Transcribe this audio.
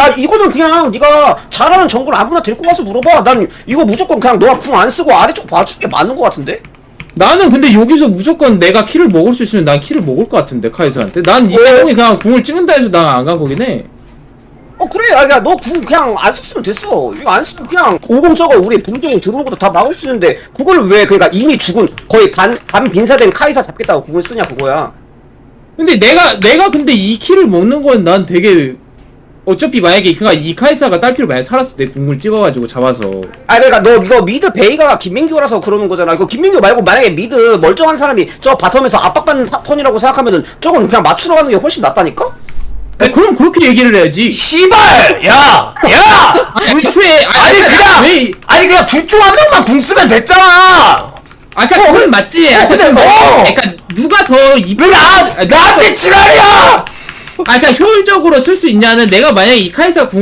아 이거는 그냥 네가 잘하는 정글 아무나 데리고 가서 물어봐. 난 이거 무조건 그냥 너가 궁 안 쓰고 아래쪽 봐주는 게. 맞는 거 같은데? 나는 근데 여기서 무조건 내가 키를 먹을 수 있으면 난 키를 먹을 것 같은데 카이사한테? 난이 어? 형이 그냥 궁을 찍는다 해서 난 안 간 거긴 해. 어 그래. 아, 야너 궁 그냥 안 썼으면 됐어. 이거 안 쓰면 그냥 오공 저거 우리 불경이 들어오는 것도 다 막을 수 있는데 그걸 왜 그러니까 이미 죽은 거의 반, 반 빈사된 카이사 잡겠다고 궁을 쓰냐 그거야. 근데 내가 내가 근데 이 키를 먹는 건 난 되게 어차피 만약에 그니까 이 카이사가 딸피로 만약 살았을 때 궁을 찍어가지고 잡아서 아 그러니까 너 이거 미드 베이가가 김민규라서 그러는 거잖아 이거 김민규 말고 만약에 미드 멀쩡한 사람이 저 바텀에서 압박받는 파- 턴이라고 생각하면은 저건 그냥 맞추러 가는 게 훨씬 낫다니까? 아니, 그럼 그렇게 얘기를 해야지 씨발! 야! 야! 아니 애초에 아니 그냥 왜 아니 그냥 둘 중 한 명만 궁 쓰면 됐잖아. 아까 그건 맞지 아까 그건 어! 맞지. 그러니까 누가 더 이쁘 왜 나, 나한테 지랄이야! 아 그러니까 효율적으로 쓸 수 있냐는 내가 만약에 이 카이사 궁